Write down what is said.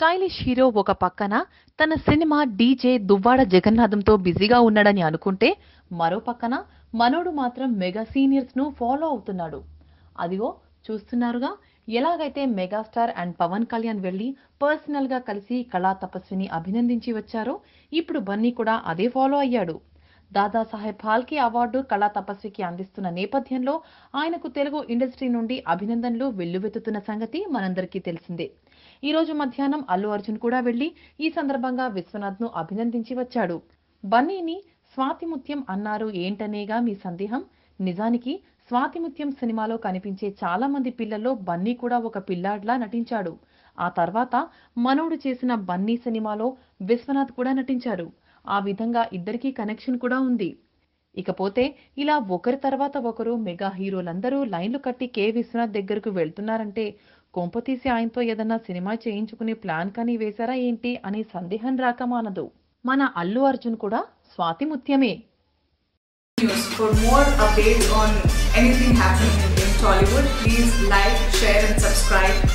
Stylish hero ఒక పక్కన తన సినిమా డీజే దువ్వాడ జగన్నాథంతో బిజీగా ఉన్నాడని అనుకుంటే మరో పక్కన మనోడు మాత్రం మెగా సీనియర్స్ను ఫాలో అవుతున్నాడు. అదిగో చూస్తున్నారుగా ఎలాగైతే మెగాస్టార్ అండ్ పవన్ కళ్యాణ్ వెళ్ళి పర్సనల్గా కలిసి కళా తపస్విని అభినందించి వచ్చారో ఇప్పుడు బన్నీ కూడా అదే ఫాలో అయ్యాడు. దాదాసాహెబ్ ఫాల్కే అవార్డు కళా తపస్వికి అందిస్తున్న నేపథ్యంలో ఆయనకు తెలుగు ఇండస్ట్రీ నుండి అభినందనలు వెల్లువెత్తుతున్న సంగతి మనందరికీ తెలిసిందే. ఈ రోజు మధ్యాహ్నం అల్లు అర్జున్ కూడా వెళ్ళి ఈ సందర్భంగా విశ్వనాథ్ను అభినందించి వచ్చాడు. బన్నీని స్వాతిముత్యం అన్నారు ఏంటనేగా మీ సందేహం? నిజానికి స్వాతిముత్యం సినిమాలో కనిపించే చాలా మంది పిల్లల్లో బన్నీ కూడా ఒక పిల్లాడ్లా నటించాడు. ఆ తర్వాత మనోడు చేసిన బన్నీ సినిమాలో విశ్వనాథ్ కూడా నటించారు. ఆ విధంగా ఇద్దరికీ కనెక్షన్ కూడా ఉంది. ఇకపోతే ఇలా ఒకరి తర్వాత ఒకరు మెగా హీరోలందరూ లైన్లు కట్టి కే. విశ్వనాథ్ దగ్గరకు వెళ్తున్నారంటే కొంపతీసి ఆయనతో ఏదన్నా సినిమా చేయించుకునే ప్లాన్ కానీ వేశారా ఏంటి అనే సందేహం రాక మానదు. మన అల్లు అర్జున్ కూడా Swathi ముత్యమే. News. For more updates on anything happening in Tollywood, please like, share, and subscribe.